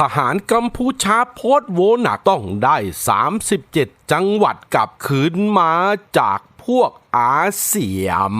ทหารกัมพูชาโพสต์โวหนักต้องได้ 37 จังหวัดกลับคืนมาจากพวกอาเสียม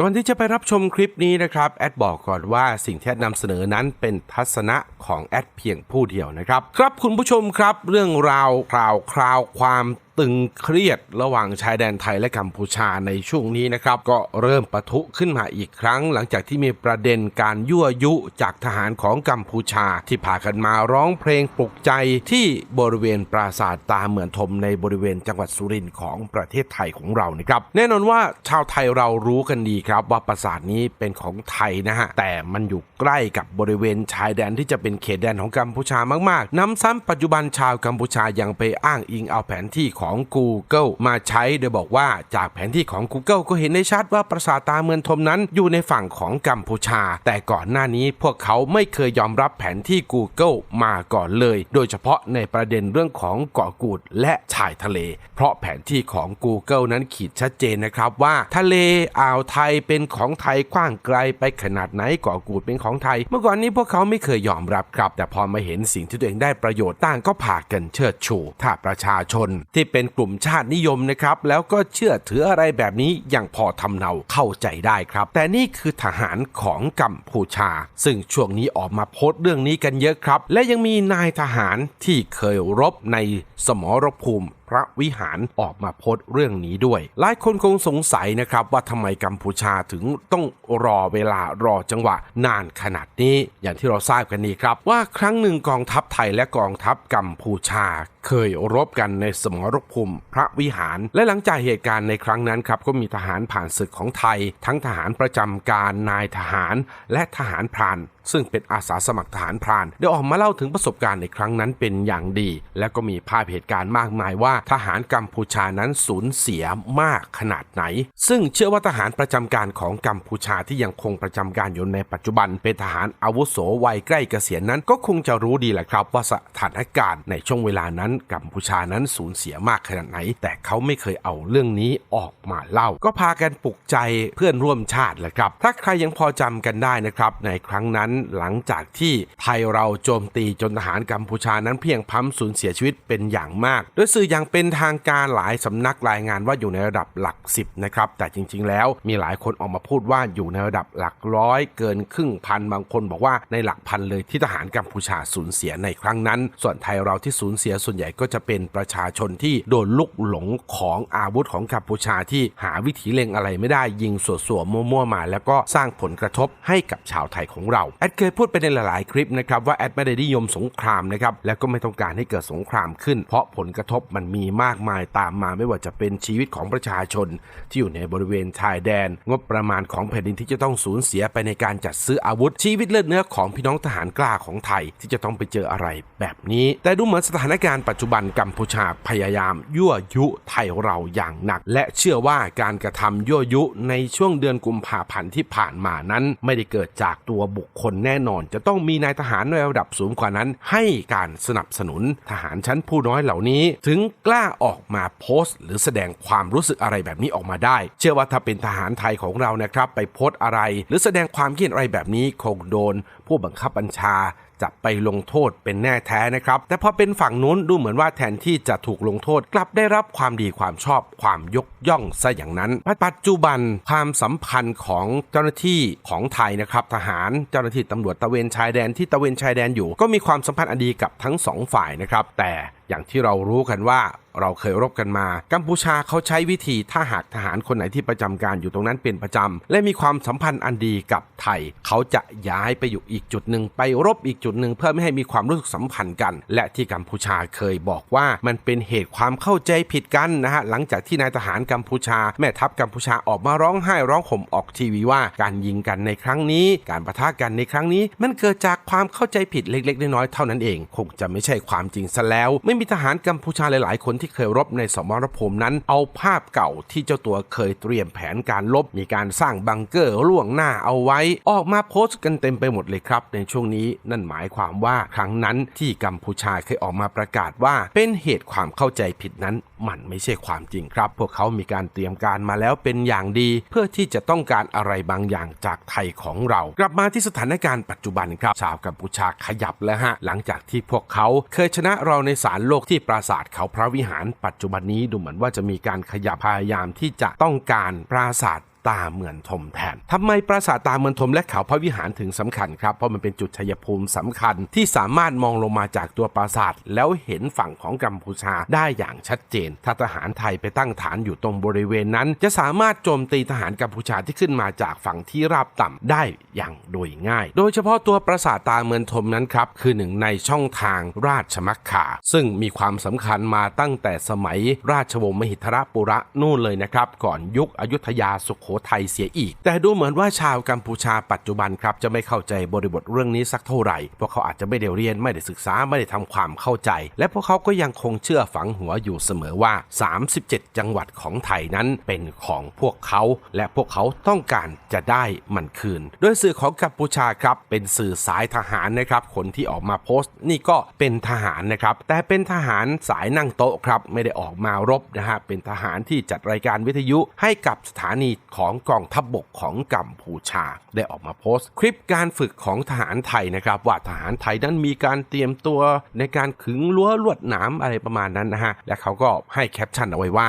ก่อนที่จะไปรับชมคลิปนี้นะครับ แอดบอกก่อนว่าสิ่งที่แอดนำเสนอนั้นเป็นทัศนะของแอดเพียงผู้เดียวนะครับ ครับคุณผู้ชมครับเรื่องราวคราวคราวความ ตึงเครียดระหว่างชายแดนไทยและกัมพูชาในช่วงนี้นะครับ ก็เริ่มปะทุขึ้นมาอีกครั้ง หลังจากที่มีประเด็นการยั่วยุจากทหารของกัมพูชา ที่พากันมาร้องเพลงปลุกใจที่บริเวณปราสาทตาเหมือนทมในบริเวณจังหวัดสุรินทร์ของประเทศไทยของเรานะครับ แน่นอนว่าชาวไทยเรารู้กันดีครับว่าปราสาทนี้เป็นของไทยนะฮะแต่มันอยู่ใกล้กับบริเวณชายแดนที่จะเป็นเขตแดนของกัมพูชามากๆ น้ำซ้ำปัจจุบันชาวกัมพูชายังไปอ้างอิงเอาแผนที่ของ Google มาใช้โดยบอกว่าจากแผนที่ของ Google ก็เห็นได้ชัดว่าปราสาทตาเมืองทมนั้นอยู่ในฝั่งของกัมพูชา แต่ก่อนหน้านี้พวกเขาไม่เคยยอมรับแผนที่ Google มาก่อนเลย โดยเฉพาะในประเด็นเรื่องของเกาะกูดและชายทะเล เพราะแผนที่ของ Google นั้นขีดชัดเจนนะครับว่า ทะเลอ่าวไทยเป็นของไทยกว้างไกลไปขนาดไหนเกาะกูดเป็นของไทย เมื่อก่อนนี้พวกเขาไม่เคยยอมรับครับ แต่พอมาเห็นสิ่งที่ตัวเองได้ประโยชน์ต่างก็พากันเชิดชูถ้าประชาชนที่เป็นกลุ่มชาตินิยมนะครับ แล้วก็เชื่อถืออะไรแบบนี้อย่างพอทำเนาเข้าใจได้ครับ แต่นี่คือทหารของกัมพูชา ซึ่งช่วงนี้ออกมาโพสต์เรื่องนี้กันเยอะครับ และยังมีนายทหารที่เคยรบในสมรภูมิพระวิหารออกมาโพสต์เรื่องนี้ด้วย หลายคนคงสงสัยนะครับว่าทำไมกัมพูชาถึงต้องรอเวลารอจังหวะนานขนาดนี้ อย่างที่เราทราบกันดีครับ ว่าครั้งหนึ่งกองทัพไทยและกองทัพกัมพูชา เคยรบกันในสมรภูมิพระวิหาร และหลังจากเหตุการณ์ในครั้งนั้นครับก็มีทหารผ่านศึกของไทย ทั้งทหารประจำการนายทหารและทหารพรานซึ่งเป็นอาสาสมัครทหารพรานได้ออกมาเล่าถึงประสบการณ์ในครั้งนั้นเป็นอย่างดี และก็มีภาพเหตุการณ์มากมายว่าทหารกัมพูชานั้นสูญเสียมากขนาดไหน ซึ่งเชื่อว่าทหารประจำการของกัมพูชาที่ยังคงประจำการอยู่ในปัจจุบัน เป็นทหารอาวุโสวัยใกล้เกษียณนั้นก็คงจะรู้ดีแหละครับ ว่าสถานการณ์ในช่วงเวลานั้นกัมพูชานั้นสูญเสียมากขนาดไหน แต่เขาไม่เคยเอาเรื่องนี้ออกมาเล่า ก็พากันปลุกใจเพื่อนร่วมชาติแหละครับ ถ้าใครยังพอจำกันได้นะครับ ในครั้งนั้นหลังจากที่ไทยเราโจมตีจนทหารกัมพูชานั้นเพียงพล้ำสูญเสียชีวิตเป็นอย่างมาก โดยสื่ออย่างเป็นทางการหลายสำนักรายงานว่าอยู่ในระดับหลักสิบนะครับ แต่จริง ๆ แล้วมีหลายคนออกมาพูดว่าอยู่ในระดับหลักร้อยเกินครึ่งพันบางคนบอกว่าในหลักพันเลยที่ทหารกัมพูชาสูญเสียในครั้งนั้น ส่วนไทยเราที่สูญเสียส่วนใหญ่ก็จะเป็นประชาชนที่โดนลุกหลงของอาวุธของกัมพูชาที่หาวิถีเล็งอะไรไม่ได้ยิงสวๆมั่วๆมา แล้วก็สร้างผลกระทบให้กับชาวไทยของเราแอดเคยพูดไปในหลายๆคลิปนะครับว่าแอดไม่ได้นิยมสงครามนะครับและก็ไม่ต้องการให้เกิดสงครามขึ้น เพราะผลกระทบมันมีมากมายตามมาไม่ว่าจะเป็นชีวิตของประชาชน ที่อยู่ในบริเวณชายแดน งบประมาณของแผ่นดินที่จะต้องสูญเสียไปในการจัดซื้ออาวุธชีวิตเลือดเนื้อของพี่น้องทหารกล้าของไทยที่จะต้องไปเจออะไรแบบนี้ แต่ดูเหมือนสถานการณ์ปัจจจุบันกัมพูชาพยายามยั่วยุไทยเราอย่างหนัก และเชื่อว่าการกระทำยั่วยุในช่วงเดือนกุมภาพันธ์ที่ผ่านมานั้น ไม่ได้เกิดจากตัวบุคคลแน่นอน จะต้องมีนายทหารในระดับสูงกว่านั้น ให้การสนับสนุนทหารชั้นผู้น้อยเหล่านี้ ถึงกล้าออกมาโพสต์ หรือแสดงความรู้สึกอะไรแบบนี้ออกมาได้ เชื่อว่าถ้าเป็นทหารไทยของเรานะครับ ไปโพสต์อะไร หรือแสดงความคิดอะไรแบบนี้คงโดน ผู้บังคับบัญชา จะไปลงโทษเป็นแน่แท้นะครับ แต่พอเป็นฝั่งนู้นดูเหมือนว่าแทนที่จะถูกลงโทษกลับได้รับความดีความชอบความยกย่องซะอย่างนั้น ปัจจุบันความสัมพันธ์ของเจ้าหน้าที่ของไทยนะครับทหารเจ้าหน้าที่ตำรวจตะเวนชายแดนที่ตะเวนชายแดนอยู่ ก็มีความสัมพันธ์อดีกับทั้งสองฝ่ายนะครับแต่ อย่างที่เรารู้กันว่าเราเคยรบกันมา กัมพูชาเขาใช้วิธีถ้าหากทหารคนไหนที่ประจำการอยู่ตรงนั้นเป็นประจำ และมีความสัมพันธ์อันดีกับไทย เขาจะย้ายไปอยู่อีกจุดหนึ่งไปรบอีกจุดหนึ่งเพื่อไม่ให้มีความรู้สึกสัมพันธ์กัน และที่กัมพูชาเคยบอกว่ามันเป็นเหตุความเข้าใจผิดกันนะฮะหลังจากที่นายทหารกัมพูชา แม่ทัพกัมพูชาออกมาร้องไห้ร้องห่มออกทีวีว่าการยิงกันในครั้งนี้ การประทะกันในครั้งนี้ มันเกิดจากความเข้าใจผิดเล็กๆน้อยๆเท่านั้นเอง คงจะไม่ใช่ความจริงซะแล้วไม่มีทหารกัมพูชาหลาย ๆ คนที่เคยรบในสมรภูมินั้น เอาภาพเก่าที่เจ้าตัวเคยเตรียมแผนการลบมีการสร้างบังเกอร์ล่วงหน้าเอาไว้ ออกมาโพสต์กันเต็มไปหมดเลยครับ ในช่วงนี้นั่นหมายความว่าครั้งนั้นที่กัมพูชาเคยออกมาประกาศว่าเป็นเหตุความเข้าใจผิดนั้น มันไม่ใช่ความจริงครับ พวกเขามีการเตรียมการมาแล้วเป็นอย่างดี เพื่อที่จะต้องการอะไรบางอย่างจากไทยของเรา กลับมาที่สถานการณ์ปัจจุบันครับ ชาวกัมพูชาขยับแล้วฮะ หลังจากที่พวกเขาเคยชนะเราในศาลโลกที่ปราสาทเขาพระวิหาร ปัจจุบันนี้ดูเหมือนว่าจะมีการขยับพยายามที่จะต้องการปราสาท ตาเมือนทมแทนทำไมปราสาทตาเมือนทมและเขาพระวิหารถึงสำคัญครับเพราะมันเป็นจุดชัยภูมิสำคัญที่สามารถมองลงมาจากตัวปราสาทแล้วเห็นฝั่งของกัมพูชาได้อย่างชัดเจน ถ้าทหารไทยไปตั้งฐานอยู่ตรงบริเวณนั้น จะสามารถโจมตีทหารกัมพูชาที่ขึ้นมาจากฝั่งที่ราบต่ำได้อย่างโดยง่าย โดยเฉพาะตัวปราสาทตาเมือนทมนั้นครับคือหนึ่งในช่องทางราชมักขา ซึ่งมีความสำคัญมาตั้งแต่สมัยราชวงศ์มหิทรปุระนู่นเลยนะครับ ก่อนยุคอยุธยาสุขโขทัยเสียอีก แต่ดูเหมือนว่าชาวกัมพูชาปัจจุบันครับจะไม่เข้าใจบริบทเรื่องนี้สักเท่าไหร่เพราะเขาอาจจะไม่ได้เรียนไม่ได้ศึกษาไม่ได้ทำความเข้าใจ และพวกเขาก็ยังคงเชื่อฝังหัวอยู่เสมอว่า 37 จังหวัดของไทยนั้นเป็นของพวกเขา และพวกเขาต้องการจะได้มันคืน โดยสื่อของกัมพูชาครับเป็นสื่อสายทหารนะครับคนที่ออกมาโพสต์ นี่ก็เป็นทหารนะครับแต่เป็นทหารสายนั่งโต๊ะครับไม่ได้ออกมารบนะฮะเป็นทหารที่จัดรายการวิทยุให้กับสถานีของของกองทัพบบกของกัมพูชา ได้ออกมาโพสต์ คลิปการฝึกของทหารไทยนะครับ ว่าทหารไทยนั้นมีการเตรียมตัวในการขึงรั้วลวดหนามอะไรประมาณนั้นนะฮะ และเขาก็ให้แคปชั่นเอาไว้ว่า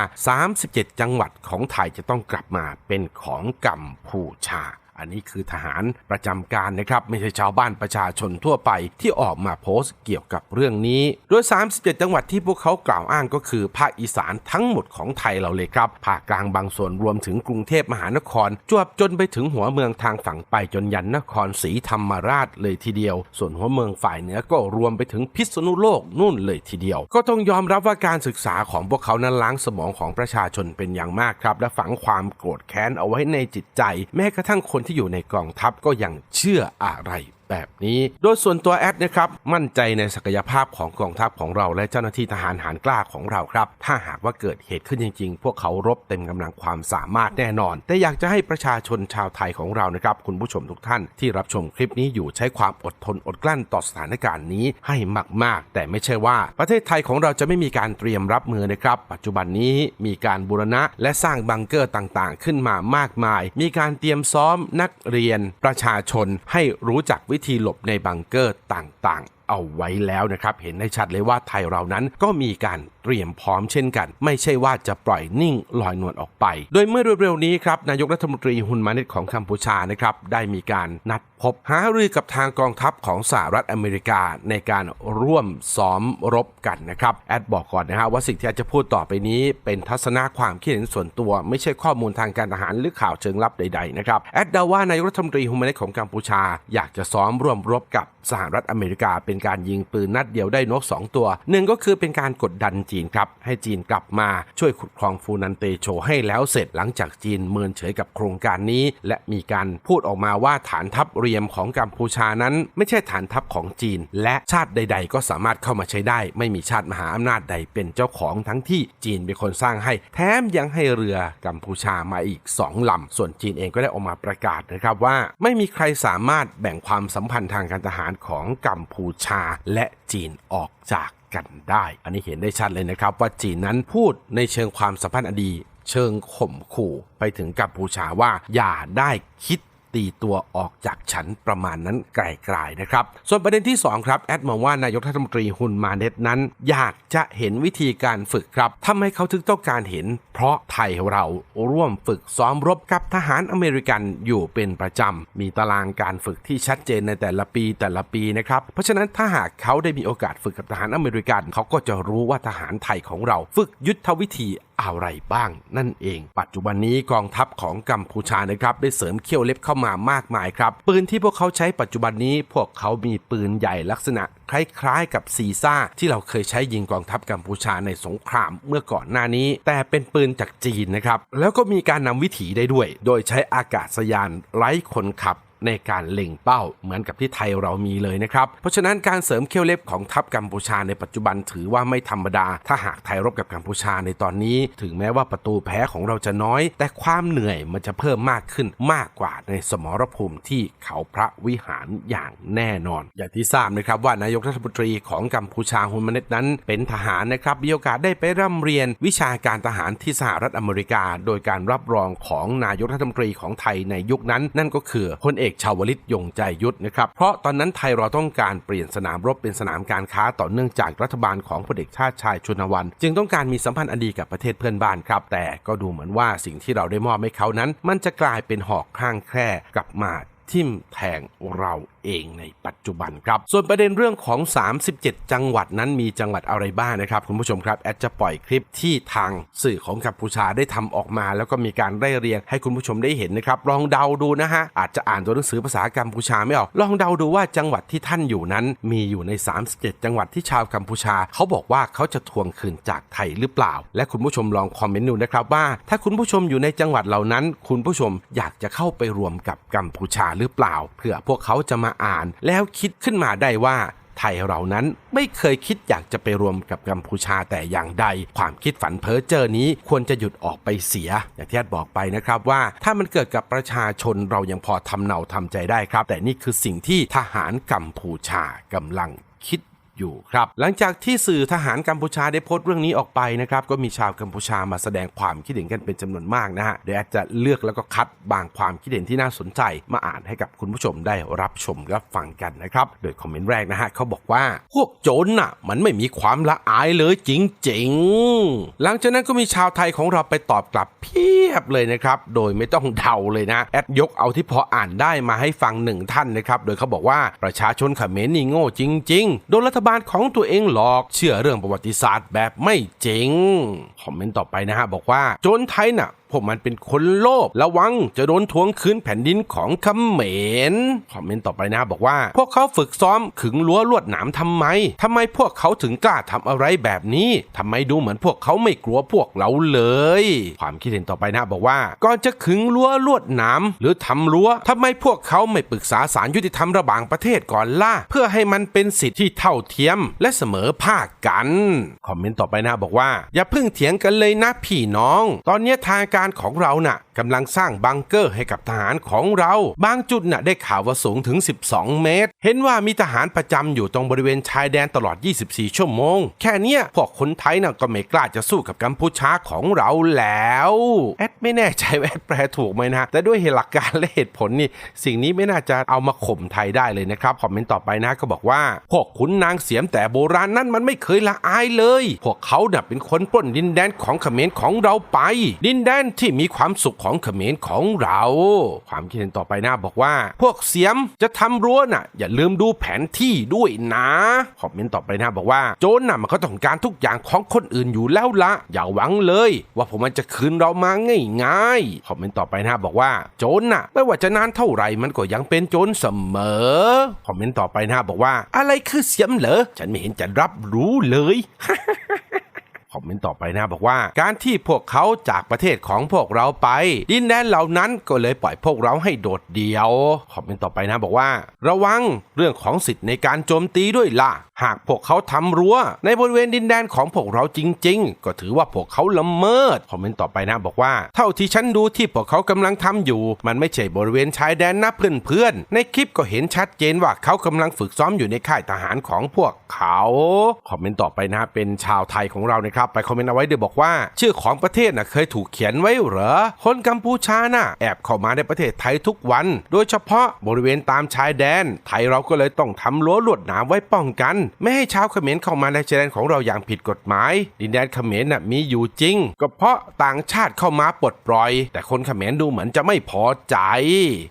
37 จังหวัดของไทยจะต้องกลับมาเป็นของกัมพูชา อันนี้คือทหารประจำการนะครับ ไม่ใช่ชาวบ้านประชาชนทั่วไปที่ออกมาโพสต์เกี่ยวกับเรื่องนี้ โดย 37 จังหวัดที่พวกเขากล่าวอ้างก็คือ ภาคอีสานทั้งหมดของไทยเราเลยครับ ภาคกลางบางส่วนรวมถึงกรุงเทพมหานคร จวบจนไปถึงหัวเมืองทางฝั่งไปจนยันนครศรีธรรมราชเลยทีเดียว ส่วนหัวเมืองฝ่ายเหนือก็รวมไปถึงพิษณุโลกนู่นเลยทีเดียว ก็ต้องยอมรับว่าการศึกษาของพวกเขานั้นล้างสมองของประชาชนเป็นอย่างมากครับ และฝังความโกรธแค้นเอาไว้ในจิตใจ แม้กระทั่งคนที่อยู่ในกองทัพก็ยังเชื่ออะไร แบบนี้ โดยส่วนตัวแอดนะครับมั่นใจในศักยภาพของกองทัพของเราและเจ้าหน้าที่ทหารหารกล้าของเราครับ ถ้าหากว่าเกิดเหตุขึ้นจริง ๆ พวกเขารบเต็มกำลังความสามารถแน่นอน แต่อยากจะให้ประชาชนชาวไทยของเรานะครับคุณผู้ชมทุกท่านที่รับชมคลิปนี้อยู่ใช้ความอดทนอดกลั้นต่อสถานการณ์นี้ให้มาก ๆ แต่ไม่ใช่ว่า ประเทศไทยของเราจะไม่มีการเตรียมรับมือนะครับ ปัจจุบันนี้มีการบูรณะและสร้างบังเกอร์ต่างๆ ขึ้นมามากมาย มีการเตรียมซ้อมนักเรียนประชาชนให้รู้จักวิธีหลบในบังเกอร์ต่าง เอาไว้แล้วนะครับ เห็นได้ชัดเลยว่าไทยเรานั้นก็มีการเตรียมพร้อมเช่นกัน ไม่ใช่ว่าจะปล่อยนิ่งลอยนวลออกไป โดยเมื่อเร็วๆนี้ครับนายกรัฐมนตรีฮุนมาเนตของกัมพูชานะครับได้มีการนัดพบหารือกับทางกองทัพของสหรัฐอเมริกาในการร่วมซ้อมรบกันนะครับ แอดบอกก่อนนะฮะว่าสิ่งที่อดจะพูดต่อไปนี้ เป็นทัศนะความคิดเห็นส่วนตัว ไม่ใช่ข้อมูลทางการทหารหรือข่าวเชิงลับใดๆนะครับ แอดเดาว่านายกรัฐมนตรีฮุนมาเนตของกัมพูชา อยากจะซ้อมร่วมรบกับสหรัฐอเมริกาเป็นการยิงปืนนัดเดียวได้นก 2 ตัวหนึ่งก็คือเป็นการกดดันจีนครับให้จีนกลับมาช่วยขุดคลองฟูนันเตโชให้แล้วเสร็จหลังจากจีนเมินเฉยกับโครงการนี้ และมีการพูดออกมาว่าฐานทัพเรียมของกัมพูชานั้น ไม่ใช่ฐานทัพของจีน และชาติใด ๆ ก็สามารถเข้ามาใช้ได้ ไม่มีชาติมหาอำนาจใดเป็นเจ้าของทั้งที่จีนเป็นคนสร้างให้ แถมยังให้เรือกัมพูชามาอีก 2 ลำ ส่วนจีนเองก็ได้ออกมาประกาศนะครับว่า ไม่มีใครสามารถแบ่งความสัมพันธ์ทางการทหารของกัมพูชาและจีนออกจากกันได้ อันนี้เห็นได้ชัดเลยนะครับ ว่าจีนนั้นพูดในเชิงความสัมพันธ์อดีตเชิงข่มขู่ไปถึงกัมพูชาว่าอย่าได้คิด ตีตัวออกจากฉันประมาณนั้นไกลๆนะครับ ส่วนประเด็นที่ 2 ครับ แอดมองว่านายกรัฐมนตรีฮุนมาเน็ตนั้น อยากจะเห็นวิธีการฝึกครับทำให้เขาถึงต้องการเห็น เพราะไทยเราร่วมฝึกซ้อมรบกับทหารอเมริกันอยู่เป็นประจำ มีตารางการฝึกที่ชัดเจนในแต่ละปีแต่ละปีนะครับ เพราะฉะนั้นถ้าหากเขาได้มีโอกาสฝึกกับทหารอเมริกัน เขาก็จะรู้ว่าทหารไทยของเรา ฝึกยุทธวิธี อะไรบ้าง นั่นเอง ปัจจุบันนี้กองทัพของกัมพูชานะครับได้เสริมเขี้ยวเล็บเข้ามามากมายครับ ปืนที่พวกเขาใช้ปัจจุบันนี้ พวกเขามีปืนใหญ่ลักษณะคล้ายๆ กับซีซ่า ที่เราเคยใช้ยิงกองทัพกัมพูชาในสงครามเมื่อก่อนหน้านี้ แต่เป็นปืนจากจีนนะครับแล้วก็มีการนำวิถีได้ด้วย โดยใช้อากาศยานไร้คนขับ ในการเล็งเป้าเหมือนกับที่ไทยเรามีเลยนะครับ เพราะฉะนั้นการเสริมเขี้ยวเล็บของทัพกัมพูชาในปัจจุบันถือว่าไม่ธรรมดา ถ้าหากไทยรบกับกัมพูชาในตอนนี้ ถึงแม้ว่าประตูแพ้ของเราจะน้อย แต่ความเหนื่อยมันจะเพิ่มมากขึ้นมากกว่าในสมรภูมิที่เขาพระวิหารอย่างแน่นอน อย่างที่ทราบนะครับว่านายกรัฐมนตรีของกัมพูชาฮุนมาเน็ตนั้นเป็นทหารนะครับมีโอกาสได้ไปร่ำเรียนวิชาการทหารที่สหรัฐอเมริกา โดยการรับรองของนายกรัฐมนตรีของไทยในยุคนั้น นั่นก็คือพลเอกชาวลิตยงใจยุทธนะครับ เพราะตอนนั้นไทยเราต้องการเปลี่ยนสนามรบเป็นสนามการค้าต่อเนื่องจากรัฐบาลของพลเอกชาติชายชุนวัน จึงต้องการมีสัมพันธ์อันดีกับประเทศเพื่อนบ้านครับ แต่ก็ดูเหมือนว่าสิ่งที่เราได้มอบให้เขานั้น มันจะกลายเป็นหอกข้างแคร่กลับมาทิ่มแทงเรา เองในปัจจุบันครับ ส่วนประเด็นเรื่องของ 37 จังหวัดนั้นมีจังหวัดอะไรบ้างนะครับคุณผู้ชมครับแอดจะปล่อยคลิปที่ทางสื่อของกัมพูชาได้ทำออกมา แล้วก็มีการไล่เรียงให้คุณผู้ชมได้เห็นนะครับลองเดาดูนะฮะอาจจะอ่านตัวหนังสือภาษากัมพูชาไม่ออกลองเดาดูว่าจังหวัดที่ท่านอยู่นั้น มีอยู่ใน 37 จังหวัดที่ชาวกัมพูชา เขาบอกว่าเขาจะทวงคืนจากไทยหรือเปล่า และคุณผู้ชมลองคอมเมนต์ดูนะครับว่า ถ้าคุณผู้ชมอยู่ในจังหวัดเหล่านั้น คุณผู้ชมอยากจะเข้าไปรวมกับกัมพูชาหรือเปล่าเพื่อพวกเขาจะมาอ่าน แล้วคิดขึ้นมาได้ว่าไทยเรานั้นไม่เคยคิดอยากจะไปรวมกับกัมพูชาแต่อย่างใด ความคิดฝันเพ้อเจอนี้ควรจะหยุดออกไปเสีย อย่างที่แอดบอกไปนะครับว่า ถ้ามันเกิดกับประชาชนเรายังพอทำเนาทำใจได้ครับ แต่นี่คือสิ่งที่ทหารกัมพูชากำลังคิด อยู่ครับ หลังจากที่สื่อทหารกัมพูชาได้โพสต์เรื่องนี้ออกไปนะครับ ก็มีชาวกัมพูชามาแสดงความคิดเห็นกันเป็นจำนวนมากนะฮะเดี๋ยวแอดจะเลือกแล้วก็คัดบางความคิดเห็นที่น่าสนใจ มาอ่านให้กับคุณผู้ชมได้รับชมรับฟังกันนะครับ โดยคอมเมนต์แรกนะฮะเขาบอกว่าพวกโจรน่ะ มันไม่มีความละอายเลยจริงๆ หลังจากนั้นก็มีชาวไทยของเราไปตอบกลับเพียบเลยนะครับ โดยไม่ต้องเดาเลยนะแอดยกเอาที่พออ่านได้มาให้ฟังหนึ่งท่านนะครับโดยเขาบอกว่าประชาชนเขมรนี่โง่จริง ๆ โดนรัฐบาลของตัวเองหลอก เชื่อเรื่องประวัติศาสตร์แบบไม่จริง คอมเมนต์ต่อไปนะฮะบอกว่า โจรไทยน่ะพวกมันเป็นคนโลภระวังจะโดนทวงคืนแผ่นดินของเขมรคอมเมนต์ต่อไปนะบอกว่า พวกเขาฝึกซ้อมขึงรั้วลวดหนามทำไมทำไมพวกเขาถึงกล้าทำอะไรแบบนี้ทำไมดูเหมือนพวกเขาไม่กลัวพวกเราเลย ความคิดเห็นต่อไปนะบอกว่าก่อนจะขึงรั้วลวดหนามหรือทำรั้วทำไมพวกเขาไม่ปรึกษาศาลยุติธรรมระหว่างประเทศก่อนล่ะเพื่อให้มันเป็นสิทธิที่เท่าเทียมและเสมอภาคกัน คอมเมนต์ต่อไปนะบอกว่า อย่าเพิ่งเถียงกันเลยนะพี่น้อง ตอนนี้ทางกการของเราน่ะกำลังสร้างบังเกอร์ให้กับทหารของเรา บางจุดน่ะได้ข่าวว่าสูงถึง 12 เมตร เห็นว่ามีทหารประจำอยู่ตรงบริเวณชายแดนตลอด 24 ชั่วโมง แค่เนี้ยพวกคนไทยน่ะก็ไม่กล้าจะสู้กับกัมพูชาของเราแล้วแอดไม่แน่ใจว่าแอดแปลถูกไหมนะแต่ด้วยเหตุหลักการและเหตุผลนี่สิ่งนี้ไม่น่าจะเอามาข่มไทยได้เลยนะครับคอมเมนต์ต่อไปนะก็บอกว่า พวกขุนนางเสียมแต่โบราณนั้นมันไม่เคยละอายเลย พวกเขาน่ะเป็นคนปล้นดินแดนของเขมรของเราไป ดินแดนที่มีความสุขของเขมรของเรา ความคิดเห็นต่อไปน้าบอกว่า พวกเสียมจะทำรั้วน่ะ อย่าลืมดูแผนที่ด้วยนะคอมเมนต์ต่อไปน้าบอกว่า โจรน่ะมันก็ต้องการทุกอย่างของคนอื่นอยู่แล้วละอย่าหวังเลย ว่าผมมันจะคืนเรามาง่ายๆคอมเมนต์ต่อไปน้าบอกว่าโจรน่ะ ไม่ว่าจะนานเท่าไหร่มันก็ยังเป็นโจรเสมอคอมเมนต์ต่อไปน้าบอกว่า อะไรคือเสียมเหรอฉันไม่เห็นจะรับรู้เลย อมเมนต์ต่อไปนะบอกว่า การที่พวกเขาจากประเทศของพวกเราไป ดินแดนเหล่านั้นก็เลยปล่อยพวกเราให้โดดเดี่ยวคอมเมนต์ต่อไปนะบอกว่า ระวังเรื่องของสิทธิ์ในการโจมตีด้วยล่ะ หากพวกเขาทำรั้ว ในบริเวณดินแดนของพวกเราจริง ๆ ก็ถือว่าพวกเขาละเมิดคอมเมนต์ต่อไปนะบอกว่า เท่าที่ฉันดูที่พวกเขากำลังทำอยู่ มันไม่ใช่บริเวณชายแดนนะเพื่อนๆในคลิปก็เห็นชัดเจนว่าเขากำลังฝึกซ้อมอยู่ในค่ายทหารของพวกเขาคอมเมนต์ต่อไปนะเป็นชาวไทยของเรานะครับไปคอมเมนต์เอาไว้เดี๋ยวบอกว่า ชื่อของประเทศน่ะเคยถูกเขียนไว้เหรอคนกัมพูชาน่ะแอบเข้ามาในประเทศไทยทุกวัน โดยเฉพาะบริเวณตามชายแดน ไทยเราก็เลยต้องทำรั้วลวดหนามไว้ป้องกันไม่ให้ชาวเขมรเข้ามาในชายแดนของเราอย่างผิดกฎหมาย ดินแดนเขมรน่ะมีอยู่จริง ก็เพราะต่างชาติเข้ามาปลดปล่อย แต่คนเขมรดูเหมือนจะไม่พอใจ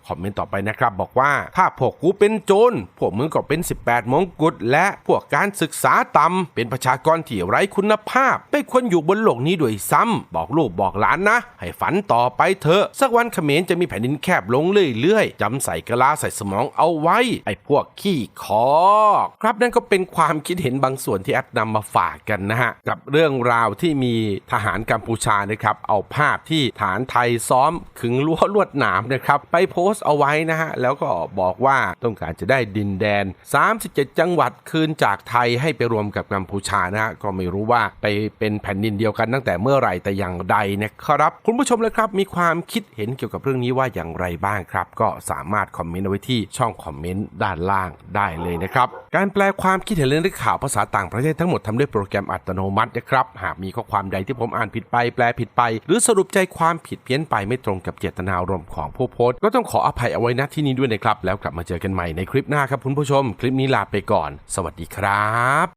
คอมเมนต์ต่อไปนะครับ บอกว่าถ้าพวกกูเป็นโจรพวกมึงก็เป็น 18 มงกุฎและพวกการศึกษาต่ำเป็นประชากรที่ไร้คุณภาพ ไม่ควรอยู่บนโลกนี้ด้วยซ้ำบอกลูกบอกหลานนะ ให้ฝันต่อไปเถอะ สักวันเขมรจะมีแผ่นดินแคบลงเรื่อยๆจำใส่กะลาใส่สมองเอาไว้ ไอ้พวกขี้คอครับนั่นก็เป็นความคิดเห็นบางส่วนที่แอดนำมาฝากกันนะฮะ กับเรื่องราวที่มีทหารกัมพูชานะครับ เอาภาพที่ฐานไทยซ้อมขึงรั้วลวดหนามนะครับ ไปโพสต์เอาไว้นะฮะ แล้วก็บอกว่าต้องการจะได้ดินแดน 37 จังหวัดคืนจากไทยให้ไปรวมกับกัมพูชานะฮะ ก็ไม่รู้ว่าไปเป็นแผ่นดินเดียวกันตั้งแต่เมื่อไหร่แต่อย่างใดนะครับ คุณผู้ชมเลยครับ มีความคิดเห็นเกี่ยวกับเรื่องนี้ว่าอย่างไรบ้างครับ ก็สามารถคอมเมนต์เอาไว้ที่ช่องคอมเมนต์ด้านล่างได้เลยนะครับ การแปลความคิดเห็นเรื่องข่าวภาษาต่างประเทศทั้งหมดทำด้วยโปรแกรมอัตโนมัตินะครับ หากมีข้อความใดที่ผมอ่านผิดไป แปลผิดไป หรือสรุปใจความผิดเพี้ยนไปไม่ตรงกับเจตนารมณ์ของผู้โพสต์ ก็ต้องขออภัยเอาไว้ณที่นี้ด้วยนะครับ แล้วกลับมาเจอกันใหม่ในคลิปหน้าครับคุณผู้ชม คลิปนี้ลาไปก่อน สวัสดีครับ